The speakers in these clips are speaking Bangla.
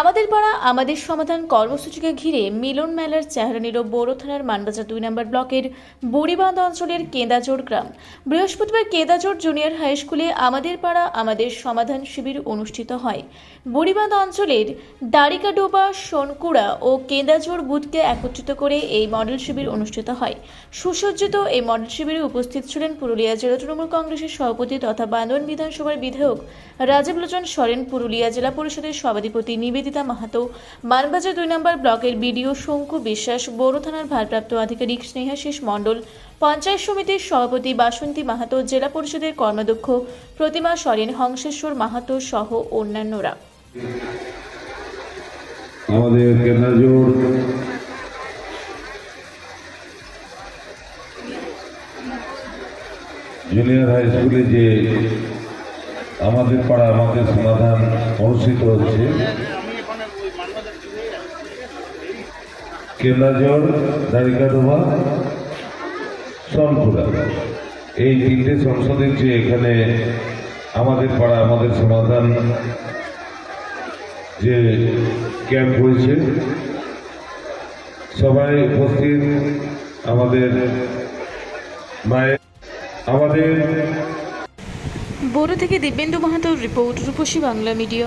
আমাদের পাড়া, আমাদের সমাধান কর্মসূচিকে ঘিরে মিলন মেলার চেহারা নিল বড় থানার মানবাজার দুই নম্বর ব্লকের বুড়িবাঁধ অঞ্চলের কেদাজোড় গ্রাম। বৃহস্পতিবার কেদাজোড় জুনিয়র হাই স্কুলে আমাদের পাড়া, আমাদের সমাধান শিবির অনুষ্ঠিত হয়। বুড়িবাঁধ অঞ্চলের দারিকাডোবা সোনকুড়া ও কেদাজোড় বুথকে একত্রিত করে এই মডেল শিবির অনুষ্ঠিত হয়। সুসজ্জিত এই মডেল শিবিরে উপস্থিত ছিলেন পুরুলিয়া জেলা তৃণমূল কংগ্রেসের সভাপতি তথা বান্দোয়ান বিধানসভার বিধায়ক রাজীব লোচন সরেন, পুরুলিয়া জেলা পরিষদের সভাধিপতি নিবেদিতা মাহাতো। মানবাজার দুই নম্বর ব্লকের বিডিও শঙ্কু বিশ্বাস, বড় থানার ভারপ্রাপ্ত আধিকারিক স্নেহাশিস মণ্ডল, পঞ্চায়েত সমিতির সভাপতি বাসন্তী মাহাতো, জেলা পরিষদের কর্মাধ্যক্ষ প্রতিমা সরেন, হংসেশ্বর মাহাতো সহ অন্যান্যরা। জুনিয়র হাই স্কুলে যে আমাদের পাড়া আমাদের সমাধান অনুষ্ঠিত হচ্ছে কেন্দ্রজোর দারিকাডোবা সোনপুরা এই তিনটে সংসদের যে এখানে আমাদের পাড়া, আমাদের সমাধান যে ক্যাম্প হয়েছে, সবাই উপস্থিত, আমাদের মায়ের, আমাদের বড় থেকে দিব্যেন্দু মাহাতোর রিপোর্ট রূপসী Bangla media.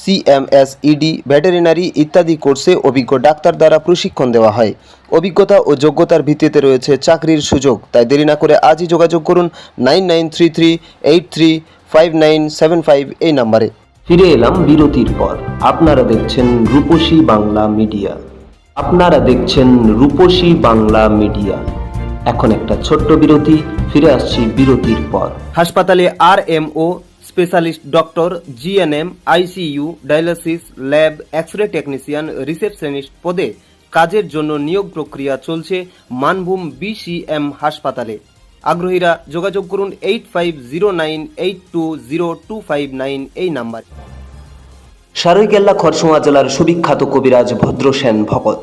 CMS ED veterinary ইত্যাদি কোর্সে অভিজ্ঞ ডাক্তার দ্বারা প্রশিক্ষণ দেওয়া হয়। অভিজ্ঞতা ও যোগ্যতার ভিত্তিতে রয়েছে চাকরির সুযোগ। তাই দেরি না করে আজই যোগাযোগ করুন nine nine three three eight three five nine seven five এই নাম্বারে। ফিরে এলাম বিরতির পর। আপনারা দেখছেন রূপসী বাংলা মিডিয়া। আপনারা দেখছেন রূপসী বাংলা মিডিয়া। এখন একটা ছোট্ট বিরতি ফিরে আসছি বিরতির পর। হাসপাতালে R M O specialist doctor GNM ICU dialysis lab x-ray technician receptionist পদে কাজের জন্য নিয়োগ প্রক্রিয়া চলছে মানভূম বিসিএম হাসপাতালে। আগ্রহীরা যোগাযোগ করুন eight five zero nine eight two zero two five nine এই নাম্বার। সারৈকেল্লা খরসোয়া জেলার সুবিখ্যাত কবিরাজ Bhadrasen Bhagat